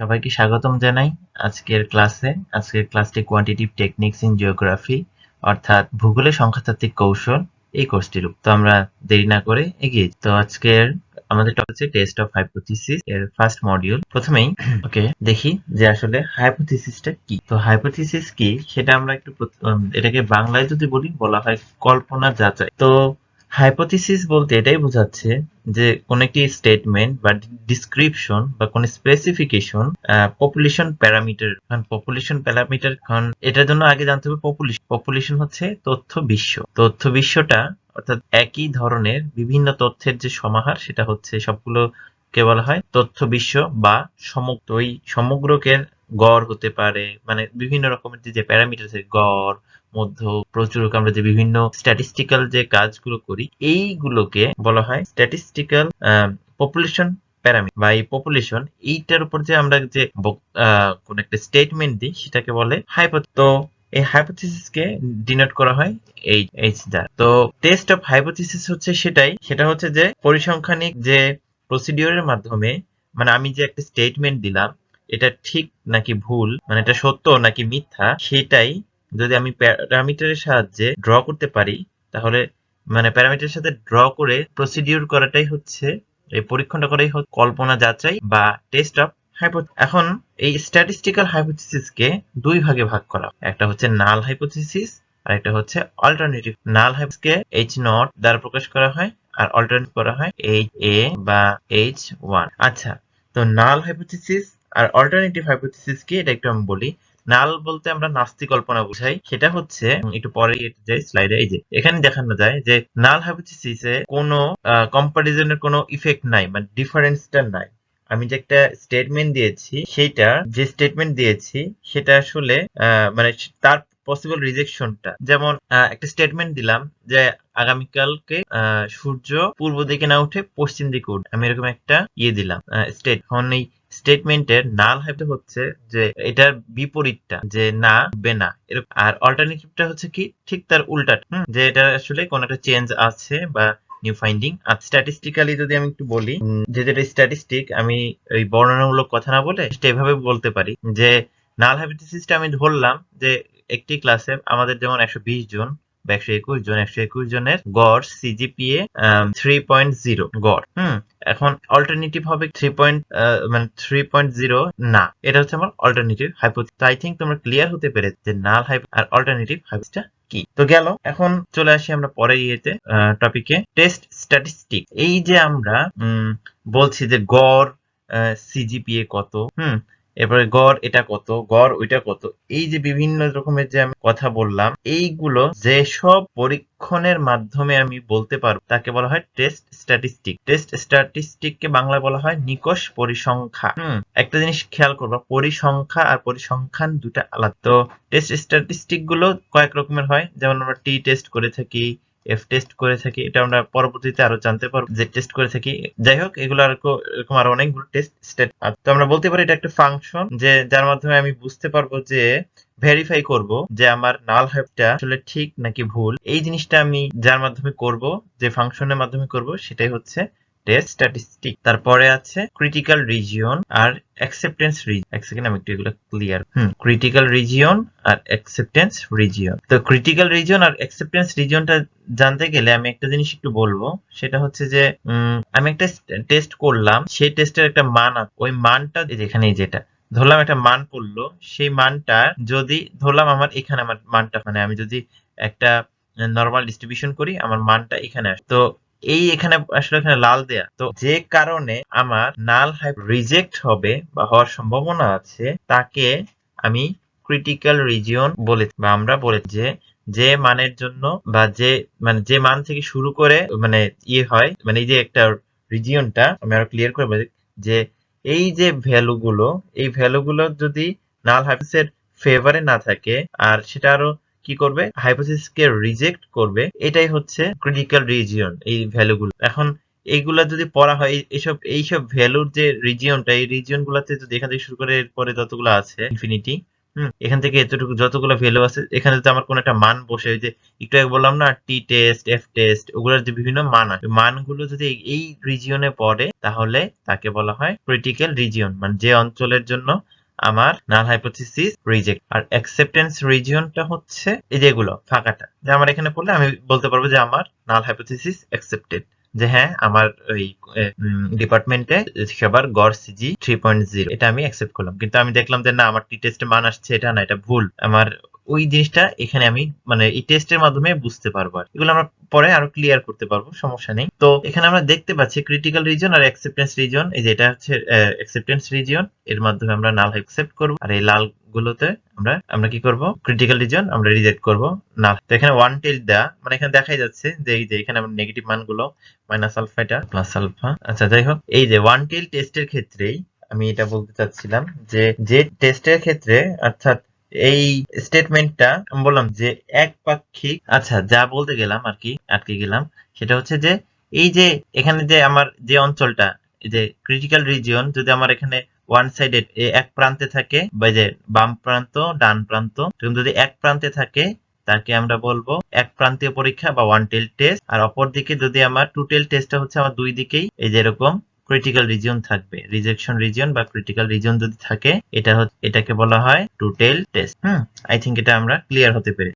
সবাইকে স্বাগতম জানাই আজকের ক্লাসে আজকের ক্লাসটি কোয়ান্টিটিভ টেকনিক্স ইন জিওগ্রাফি অর্থাৎ ভূগোলের সংখ্যাতাত্ত্বিক কৌশল এই কোর্সটির। তো আমরা দেরি না করে এগিয়ে যাই। তো আজকের আমাদের টপিক হচ্ছে টেস্ট অফ হাইপোথিসিস এর ফার্স্ট মডিউল প্রথমেই ওকে দেখি যে আসলে হাইপোথিসিসটা কি তো হাইপোথিসিস কি সেটা আমরা একটু এটাকে বাংলায় যদি বলি বলা হয় কল্পনা যাচাই তো হাইপোথিসিস বলতে এটাই বোঝাচ্ছে যে কোন একটি স্টেটমেন্ট বা ডিসক্রিপশন বা কোন স্পেসিফিকেশন পপুলেশন প্যারামিটার কারণ পপুলেশন প্যারামিটার কারণ এটার জন্য আগে জানতে হবে পপুলেশন পপুলেশন হচ্ছে তথ্য বিশ্ব। তথ্য বিশ্বটা অর্থাৎ একই ধরনের বিভিন্ন তথ্যের যে সমাহার, সেটা হচ্ছে সবগুলো কে বলা হয়? তথ্য বিশ্ব বা সমগ্র ওই সমগ্রকে গড় হতে পারে মানে বিভিন্ন রকমের যে প্যারামিটার আছে, গড় মধ্য প্রচুরক আমরা যে বিভিন্ন স্ট্যাটিস্টিক্যাল যে কাজগুলো করি, এইগুলোকে বলা হয় স্ট্যাটিস্টিক্যাল পপুলেশন বা এই পপুলেশন এইটার উপর যে আমরা যে কোন একটা স্টেটমেন্ট দিই, সেটাকে বলে ডিনোট করা হয় এই এইচ দ্বারা। তো টেস্ট অফ হাইপোথিসিস হচ্ছে সেটাই, সেটা হচ্ছে যে পরিসংখ্যানিক যে প্রসিডিওরের মাধ্যমে মানে আমি যে একটা স্টেটমেন্ট দিলাম, এটা ঠিক নাকি ভুল মানে এটা সত্য নাকি মিথ্যা, সেটাই যদি আমি প্যারামিটারের সাহায্যে ড্র করতে পারি, তাহলে মানে প্যারামিটারের সাথে ড্র করে প্রসিডিউর করাটাই হচ্ছে, এই পরীক্ষণটা করাই হচ্ছে কল্পনা যাচাই বা টেস্ট অফ এখন এই স্ট্যাটিস্টিক্যাল হাইপোথিসিসকে দুই ভাগে ভাগ করা একটা হচ্ছে নাল হাইপোথিসিস আর একটা হচ্ছে অল্টারনেটিভ নাল হাইপোথিসকে এইচ নট দ্বারা প্রকাশ করা হয় আর অল্টারনেটিভ করা হয় এইচ এ বা এইচ ওয়ান আচ্ছা তো নাল হাইপোথিসিস আর অল্টারনেটিভ হাইপোথিসিস কি এটা একটু আমি বলি। নাল বলতে আমরা নাস্তি কল্পনা বুঝাই। সেটা হচ্ছে একটু পরে যাই স্লাইডে এই যে, এখানে দেখানো যায় যে নাল হাইপোথিসিসে কোনো কম্পারিজনের কোনো ইফেক্ট নাই মানে ডিফারেন্সটা নাই। আমি যে একটা স্টেটমেন্ট দিয়েছি, সেইটা, যে স্টেটমেন্ট দিয়েছি, সেটা আসলে মানে তার পসিবল রিজেকশনটা যেমন একটা স্টেটমেন্ট দিলাম যে আগামীকালকে সূর্য পূর্ব দিকে না উঠে পশ্চিম দিকে উঠবে। আমি এরকম একটা ইয়ে দিলাম স্টেট এখন এই স্টেটমেন্টের নাল হাইপে হচ্ছে যে এটার বিপরীতটা, যে না, বে না আর অল্টারনেটিভটা হচ্ছে কি, ঠিক তার উল্টাটা যে এটা আসলে কোন একটা চেঞ্জ আছে বা নিউ ফাইন্ডিং আর স্ট্যাটিস্টিক্যালি যদি আমি একটু বলি যে যেটা স্ট্যাটিস্টিক আমি ওই বর্ণনামূলক কথা না বলে সেটা এভাবে বলতে পারি, যে নাল হাইপোথিসিসটা আমি ধরলাম যে একটি ক্লাসে আমাদের যেমন একশো বিশ জন বা একশো একুশ জন, একশো একুশ জনের গড় সিজিপিএ থ্রি পয়েন্ট জিরো গড়। হুম, এখন অল্টারনেটিভ হবে থ্রি পয়েন্ট মানে থ্রি পয়েন্ট জিরো না। এটা হচ্ছে আমার অল্টারনেটিভ হাইপোথিস আই থিঙ্ক তোমরা ক্লিয়ার হতে পেরেছে যে নাল হাইপ আর অল্টারনেটিভ হাইপোথিসটা কি? তো গেল, এখন চলে আসি আমরা পরের ইয়েতে টপিকে টেস্ট স্ট্যাটিস্টিক এই যে আমরা বলছি যে গড় সিজিপিএ কত, হুম এরপরে গড় এটা কত, গড় ওইটা কত, এই যে বিভিন্ন রকমের যে আমি কথা বললাম, এইগুলো যেসব পরীক্ষণের মাধ্যমে আমি বলতে পারব, তাকে বলা হয় টেস্ট স্ট্যাটিস্টিক টেস্ট স্ট্যাটিস্টিক কে বাংলায় বলা হয় নিকষ পরিসংখ্যা। হুম, একটা জিনিস খেয়াল করবা, পরিসংখ্যা আর পরিসংখ্যান দুটা আলাদা। তো টেস্ট স্ট্যাটিস্টিকগুলো কয়েক রকমের হয়, যেমন আমরা টি টেস্ট করে থাকি এফ টেস্ট করে থাকি, এটা আমরা পরবর্তীতে আরও জানতে পারব, যে টেস্ট করে থাকি। যাই হোক, এগুলো আর এরকম আরও অনেকগুলো টেস্ট স্টেট তো আমরা বলতে পারি এটা একটা ফাংশন যে যার মাধ্যমে আমি বুঝতে পারব যে ভেরিফাই করব যে আমার নাল হাইপটা আসলে ঠিক নাকি ভুল। এই জিনিসটা আমি যার মাধ্যমে করব, যে ফাংশনের মাধ্যমে করব, সেটাই হচ্ছে টেস্ট স্ট্যাটিস্টিক তারপরে আছে ক্রিটিক্যাল রিজিয়ন আর অ্যাকসেপ্টেন্স রিজন এক সেকেন্ড আমি একটু এগুলো ক্লিয়ার হুম ক্রিটিক্যাল রিজিয়ন আর অ্যাকসেপ্টেন্স রিজিয়ন তো ক্রিটিক্যাল রিজিয়ন আর অ্যাকসেপ্টেন্স রিজিয়নটা জানতে গেলে আমি একটা জিনিস একটু বলব। সেটা হচ্ছে যে আমি একটা টেস্ট করলাম, সেই টেস্টের একটা মান ওই মানটা এই যে এখানে যেটা, ধরলাম একটা মান পড়ল, সেই মানটা যদি ধরলাম আমার এখানে আমার মানটা মানে আমি যদি একটা নর্মাল ডিস্ট্রিবিউশন করি, আমার মানটা এখানে আসে। তো এই এখানে, আসলে এখানে লাল দেয়া। তো যে কারণে আমার নাল হাইপ রিজেক্ট হবে বা হওয়ার সম্ভাবনা আছে, তাকে আমি ক্রিটিক্যাল রিজিয়ন বলে, বা আমরা বলে যে যে মানের জন্য বা যে মানে যে মান থেকে শুরু করে মানে ইয়ে হয় মানে এই যে একটা রিজিয়নটা আমি আরও ক্লিয়ার করে যে এই যে ভ্যালু গুলো, এই ভ্যালু গুলো যদি নাল হাইপোথিসের ফেভারে না থাকে, আর সেটা আরও কি করবে? হাইপোথিসিস কে রিজেক্ট করবে। এটাই হচ্ছে ক্রিটিক্যাল রিজিয়ন এই ভ্যালু গুলো এখন এইগুলা যদি পড়া হয়, এই- এইসব এইসব ভ্যালুর যে রিজিয়নটা এই রিজিয়ন গুলাতে যদি এখান থেকে শুরু করে এরপরে যতগুলো আছে ইনফিনিটি হুম, এখান থেকে এতটুকু যতগুলো ভ্যালু আছে, এখানে যদি আমার কোনো একটা মান বসে যে একটু আগে বললাম না টি টেস্ট এফ টেস্ট ওগুলোর যে বিভিন্ন মান আছে মানগুলো যদি এই রিজিয়নে পড়ে, তাহলে তাকে বলা হয় ক্রিটিক্যাল রিজিয়ন মানে যে অঞ্চলের জন্য আমার নাল হাইপোথিসিস রিজেক্ট আর অ্যাকসেপ্টেন্স রিজিয়নটা হচ্ছে এই যেগুলো ফাঁকাটা। যে আমার এখানে পড়লে আমি বলতে পারব যে আমার নাল হাইপোথিসিস অ্যাকসেপ্টেড যে হ্যাঁ আমার ওই ডিপার্টমেন্টে সেবার গড় সিজি থ্রি পয়েন্ট জিরো এটা আমি অ্যাকসেপ্ট করলাম। কিন্তু আমি দেখলাম যে না, আমার টি টেস্টে মান আসছে, এটা না, এটা ভুল। আমার ওই জিনিসটা এখানে আমি মানে এই টেস্টের মাধ্যমে বুঝতে পারব আর এগুলো আমরা পরে আরও ক্লিয়ার করতে পারব, সমস্যা নেই। তো এখানে আমরা দেখতে পাচ্ছি ক্রিটিক্যাল রিজন আর অ্যাকসেপ্টেন্স রিজন এই যে এটা হচ্ছে অ্যাকসেপ্টেন্স রিজন এর মাধ্যমে আমরা নাল অ্যাকসেপ্ট করব। আর এই লাল গুলোতে আমরা আমরা কি করব? ক্রিটিক্যাল রিজন আমরা রিজেক্ট করব না তো এখানে ওয়ান টেল দেয়া মানে এখানে দেখাই যাচ্ছে যে এই যে এখানে আমরা নেগেটিভ মানগুলো মাইনাস আলফা এটা প্লাস আলফা আচ্ছা যাই হোক, এই যে ওয়ান টেল টেস্টের ক্ষেত্রেই আমি এটা বলতে চাচ্ছিলাম যে যে টেস্টের ক্ষেত্রে, অর্থাৎ এই স্টেটমেন্টটা বললাম যে একপাক্ষিক আচ্ছা যা বলতে গেলাম আর কি, আটকে গেলাম, সেটা হচ্ছে যে এই যে এখানে যে আমার যে অঞ্চলটা যে ক্রিটিক্যাল রিজিয়ন যদি আমার এখানে ওয়ান সাইডেড এক প্রান্তে থাকে, বা যে বাম প্রান্ত, ডান প্রান্ত যদি এক প্রান্তে থাকে, তাকে আমরা বলব এক প্রান্তীয় পরীক্ষা বা ওয়ান টেল টেস্ট আর অপর দিকে যদি আমার টু টেল টেস্টটা হচ্ছে আমার দুই দিকেই, এই যে এরকম ক্রিটিক্যাল রিজিয়ন থাকবে। রিজেকশন রিজিয়ন বা ক্রিটিক্যাল রিজিয়ন যদি থাকে, এটা এটাকে বলা হয় টু টেল টেস্ট হুম? আই থিঙ্ক এটা আমরা ক্লিয়ার হতে পেরে